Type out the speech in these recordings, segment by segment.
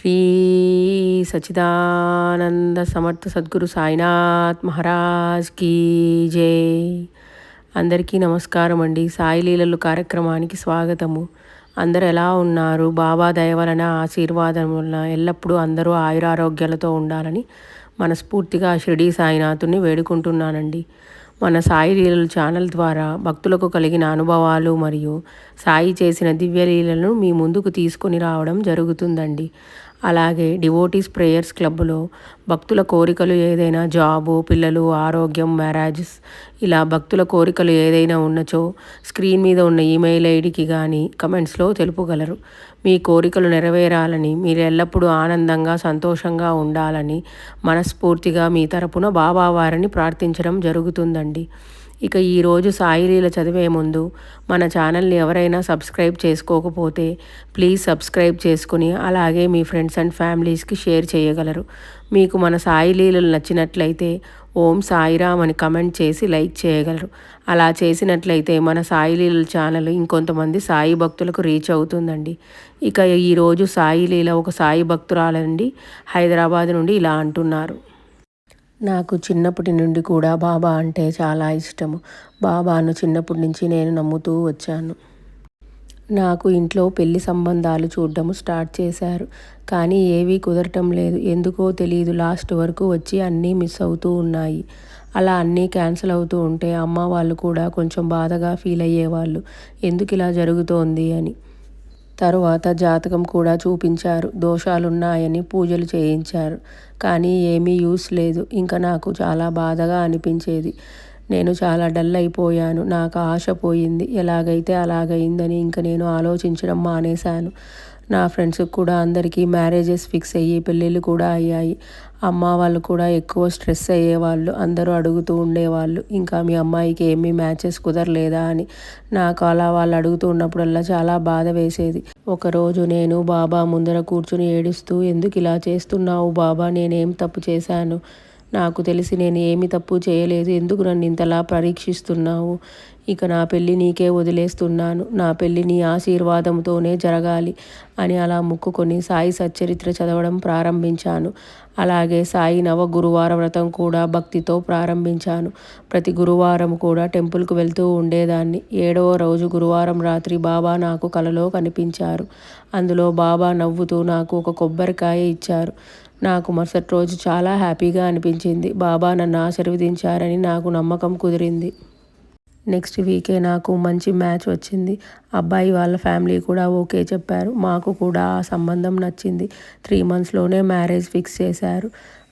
శ్రీ సచిదానంద సమర్థ సద్గురు సాయినాథ్ మహారాజ్ కీ జై. అందరికీ నమస్కారం అండి. సాయి లీలలు కార్యక్రమానికి స్వాగతము. అందరు ఎలా ఉన్నారు? బాబా దయవలన ఆశీర్వాదం వలన ఎల్లప్పుడూ అందరూ ఆయురారోగ్యాలతో ఉండాలని మనస్ఫూర్తిగా షిరిడీ సాయినాథుని వేడుకుంటున్నానండి. మన సాయి లీలలు ఛానల్ ద్వారా భక్తులకు కలిగిన అనుభవాలు మరియు సాయి చేసిన దివ్యలీలను మీ ముందుకు తీసుకొని రావడం జరుగుతుందండి. అలాగే డివోటీస్ ప్రేయర్స్ క్లబ్లో భక్తుల కోరికలు ఏదైనా జాబు పిల్లలు ఆరోగ్యం మ్యారేజెస్ ఇలా భక్తుల కోరికలు ఏదైనా ఉన్నచో స్క్రీన్ మీద ఉన్న ఈమెయిల్ ఐడికి కానీ కమెంట్స్లో తెలుపగలరు. మీ కోరికలు నెరవేరాలని మీరు ఎల్లప్పుడూ ఆనందంగా సంతోషంగా ఉండాలని మనస్ఫూర్తిగా మీ తరపున బాబావారిని ప్రార్థించడం జరుగుతుందండి. ఇక ఈరోజు సాయిలీల చదివే ముందు మన ఛానల్ని ఎవరైనా సబ్స్క్రైబ్ చేసుకోకపోతే ప్లీజ్ సబ్స్క్రైబ్ చేసుకుని అలాగే మీ ఫ్రెండ్స్ అండ్ ఫ్యామిలీస్కి షేర్ చేయగలరు. మీకు మన సాయిలీలలు నచ్చినట్లయితే ఓం సాయిరామ్ అని కమెంట్ చేసి లైక్ చేయగలరు. అలా చేసినట్లయితే మన సాయిలీల ఛానల్ ఇంకొంతమంది సాయి భక్తులకు రీచ్ అవుతుందండి. ఇక ఈరోజు సాయిలీల ఒక సాయి భక్తురాలండి. హైదరాబాద్ నుండి ఇలా అంటున్నారు. నాకు చిన్నప్పటి నుండి కూడా బాబా అంటే చాలా ఇష్టము. బాబాను చిన్నప్పటి నుంచి నేను నమ్ముతూ వచ్చాను. నాకు ఇంట్లో పెళ్ళి సంబంధాలు చూడడం స్టార్ట్ చేశారు. కానీ ఏవీ కుదరటం లేదు. ఎందుకో తెలియదు లాస్ట్ వరకు వచ్చి అన్నీ మిస్ అవుతూ ఉన్నాయి. అలా అన్నీ క్యాన్సిల్ అవుతూ ఉంటే అమ్మ వాళ్ళు కూడా కొంచెం బాధగా ఫీల్ అయ్యేవాళ్ళు. ఎందుకు ఇలా జరుగుతోంది అని. తరువాత జాతకం కూడా చూపించారు. దోషాలున్నాయని పూజలు చేయించారు. కానీ ఏమీ యూస్ లేదు. ఇంకా నాకు చాలా బాధగా అనిపించేది. నేను చాలా డల్ అయిపోయాను. నాకు ఆశ పోయింది. ఎలాగైతే అలాగైందని ఇంకా నేను ఆలోచించడం మానేశాను. నా ఫ్రెండ్స్ కూడా అందరికీ మ్యారేజెస్ ఫిక్స్ అయ్యి పెళ్ళిళ్ళు కూడా అయ్యాయి. అమ్మ వాళ్ళు కూడా ఎక్కువ స్ట్రెస్ అయ్యేవాళ్ళు. అందరూ అడుగుతూ ఉండేవాళ్ళు. ఇంకా మీ అమ్మాయికి ఏమీ మ్యాచెస్ కుదరలేదా అని. నాకు అలా వాళ్ళు అడుగుతూ ఉన్నప్పుడల్లా చాలా బాధ వేసేది. ఒకరోజు నేను బాబా ముందర కూర్చుని ఏడుస్తూ ఎందుకు ఇలా చేస్తున్నావు బాబా? నేనేం తప్పు చేశాను? నాకు తెలిసి నేను ఏమి తప్పు చేయలేదు. ఎందుకు నన్ను ఇంతలా పరీక్షిస్తున్నావు? ఇక నా పెళ్ళి నీకే వదిలేస్తున్నాను నా పెళ్ళి నీ ఆశీర్వాదంతోనే జరగాలి అని అలా ముక్కుకొని సాయి సచ్చరిత్ర చదవడం ప్రారంభించాను. అలాగే సాయి నవ గురువార వ్రతం కూడా భక్తితో ప్రారంభించాను. ప్రతి గురువారం కూడా టెంపుల్కు వెళ్తూ ఉండేదాన్ని. ఏడవ రోజు గురువారం రాత్రి బాబా నాకు కలలో కనిపించారు. అందులో బాబా నవ్వుతూ నాకు ఒక కొబ్బరికాయ ఇచ్చారు. నాకు మరుసటి రోజు చాలా హ్యాపీగా అనిపించింది. బాబా నన్ను ఆశీర్వదించారని నాకు నమ్మకం కుదిరింది. నెక్స్ట్ వీకే నాకు మంచి మ్యాచ్ వచ్చింది. అబ్బాయి వాళ్ళ ఫ్యామిలీ కూడా ఓకే చెప్పారు. మాకు కూడా ఆ సంబంధం నచ్చింది. త్రీ మంత్స్లోనే మ్యారేజ్ ఫిక్స్ చేశారు.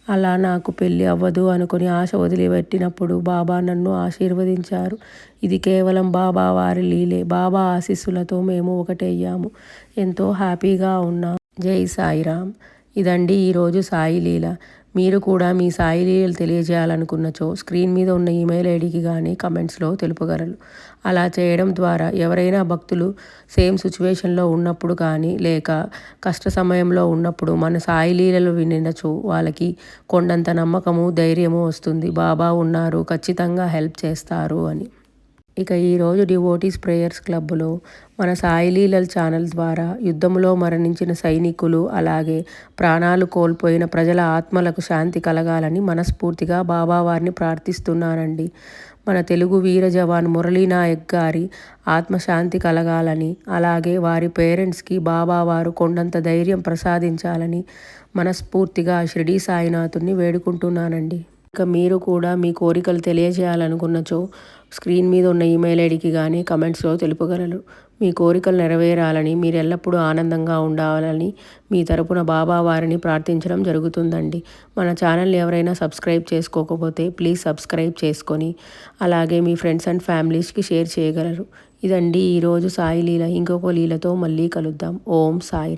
అలా నాకు పెళ్ళి అవ్వదు అనుకుని ఆశ వదిలిపెట్టినప్పుడు బాబా నన్ను ఆశీర్వదించారు. ఇది కేవలం బాబా వారి లీలే. బాబా ఆశీస్సులతో మేము ఒకటయ్యాము. ఎంతో హ్యాపీగా ఉన్నాం. జై సాయిరామ్. ఇదండి ఈరోజు సాయి లీల. మీరు కూడా మీ సాయి లీలలు తెలియజేయాలనుకున్నచో స్క్రీన్ మీద ఉన్న ఈమెయిల్ ఐడికి కానీ కమెంట్స్లో తెలుపగలరు. అలా చేయడం ద్వారా ఎవరైనా భక్తులు సేమ్ సిచ్యువేషన్లో ఉన్నప్పుడు కానీ లేక కష్ట సమయంలో ఉన్నప్పుడు మన సాయి లీలలు వినినచో వాళ్ళకి కొండంత నమ్మకము ధైర్యము వస్తుంది. బాబా ఉన్నారు ఖచ్చితంగా హెల్ప్ చేస్తారు అని. ఇక ఈరోజు డివోటీస్ ప్రేయర్స్ క్లబ్లో మన సాయిలీలల్ ఛానల్ ద్వారా యుద్ధంలో మరణించిన సైనికులు అలాగే ప్రాణాలు కోల్పోయిన ప్రజల ఆత్మలకు శాంతి కలగాలని మనస్ఫూర్తిగా బాబావారిని ప్రార్థిస్తున్నానండి. మన తెలుగు వీర జవాన్ మురళీనాయక్ గారి ఆత్మశాంతి కలగాలని అలాగే వారి పేరెంట్స్కి బాబావారు కొండంత ధైర్యం ప్రసాదించాలని మనస్ఫూర్తిగా షిరిడీ సాయినాథుని వేడుకుంటున్నానండి. ఇక మీరు కూడా మీ కోరికలు తెలియజేయాలనుకున్నచో స్క్రీన్ మీద ఉన్న ఈమెయిల్ ఐడికి కానీ కమెంట్స్లో తెలుపగలరు. మీ కోరికలు నెరవేరాలని మీరు ఎల్లప్పుడూ ఆనందంగా ఉండాలని మీ తరపున బాబా వారిని ప్రార్థించడం జరుగుతుందండి. మన ఛానల్ ఎవరైనా సబ్స్క్రైబ్ చేసుకోకపోతే ప్లీజ్ సబ్స్క్రైబ్ చేసుకొని అలాగే మీ ఫ్రెండ్స్ అండ్ ఫ్యామిలీస్కి షేర్ చేయగలరు. ఇదండి ఈరోజు సాయి లీల. ఇంకొక లీలతో మళ్ళీ కలుద్దాం. ఓం సాయి.